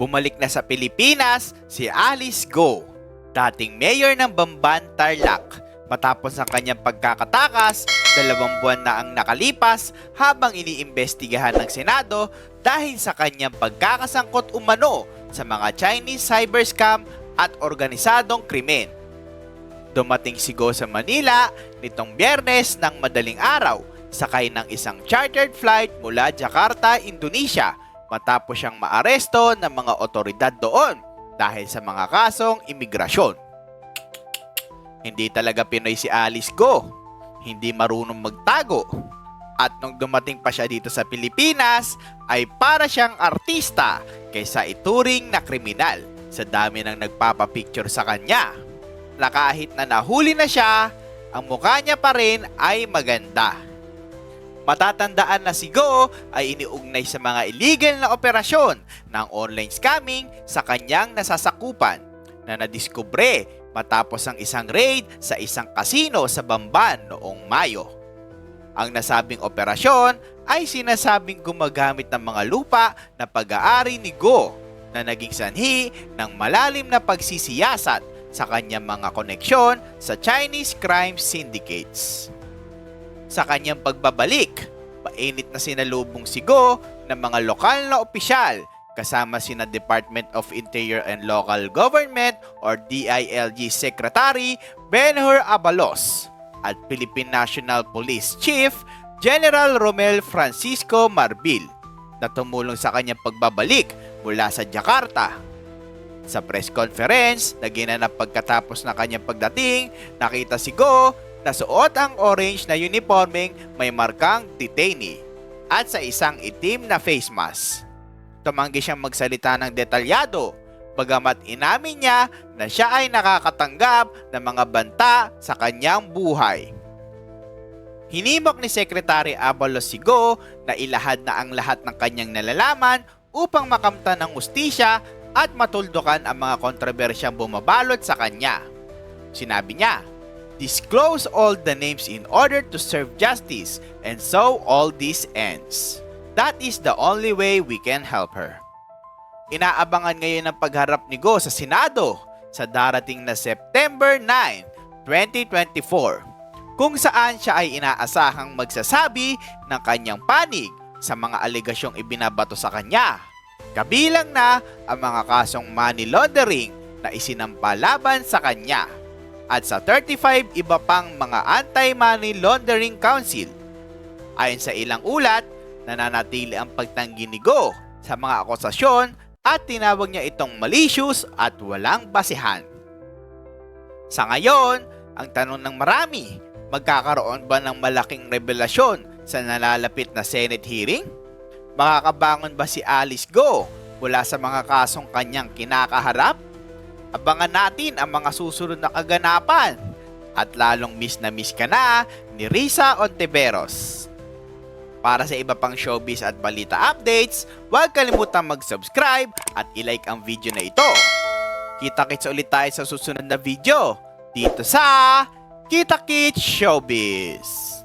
Bumalik na sa Pilipinas si Alice Go, dating mayor ng Bamban, Tarlac. Matapos ang kanyang pagkakatakas, dalawang buwan na ang nakalipas habang iniimbestigahan ng Senado dahil sa kanyang pagkakasangkot umano sa mga Chinese cyber scam at organisadong krimen. Dumating si Go sa Manila nitong biyernes ng madaling araw sakay ng isang chartered flight mula Jakarta, Indonesia matapos siyang maaresto ng mga otoridad doon dahil sa mga kasong imigrasyon. Hindi talaga Pinoy si Alice Go. Hindi marunong magtago. At nung dumating pa siya dito sa Pilipinas, ay para siyang artista kaysa ituring na kriminal sa dami ng nagpapapicture sa kanya. Na kahit na nahuli na siya, ang mukha niya pa rin ay maganda. Matatandaan na si Go ay iniugnay sa mga illegal na operasyon ng online scamming sa kanyang nasasakupan na nadiskubre matapos ang isang raid sa isang kasino sa Bamban noong Mayo. Ang nasabing operasyon ay sinasabing gumagamit ng mga lupa na pag-aari ni Go na naging sanhi ng malalim na pagsisiyasat sa kanyang mga koneksyon sa Chinese crime syndicates. Sa kanyang pagbabalik, painit na sinalubong si Go ng mga lokal na opisyal kasama sina Department of Interior and Local Government or DILG Secretary Benhur Abalos at Philippine National Police Chief General Romel Francisco Marbil na tumulong sa kanyang pagbabalik mula sa Jakarta. Sa press conference na ginanap pagkatapos ng kanyang pagdating, nakita si Go na suot ang orange na uniformeng may markang detainee at sa isang itim na face mask. Tumanggi siyang magsalita ng detalyado bagamat inamin niya na siya ay nakakatanggap ng mga banta sa kanyang buhay. Hinimok ni Secretary Abalos Sigo na ilahad na ang lahat ng kanyang nalalaman upang makamta ng ustisya at matuldukan ang mga kontrobersyang bumabalot sa kanya. Sinabi niya, Disclose all the names in order to serve justice and so all this ends. That is the only way we can help her. Inaabangan ngayon ang pagharap ni Go sa Senado sa darating na September 9, 2024 kung saan siya ay inaasahang magsasabi ng kanyang panig sa mga alegasyong ibinabato sa kanya. Kabilang na ang mga kasong money laundering na isinampa laban sa kanya at sa 35 iba pang mga Anti-Money Laundering Council. Ayon sa ilang ulat, nananatili ang pagtanggi ni Go sa mga akusasyon at tinawag niya itong malicious at walang basihan. Sa ngayon, ang tanong ng marami, magkakaroon ba ng malaking revelasyon sa nalalapit na Senate hearing? Makakabangon ba si Alice Go mula sa mga kasong kanyang kinakaharap? Abangan natin ang mga susunod na kaganapan at lalong miss na miss ka na ni Risa Ontiveros. Para sa iba pang showbiz at balita updates, huwag kalimutang mag-subscribe at ilike ang video na ito. Kita-kits ulit tayo sa susunod na video dito sa Kita Kits Showbiz.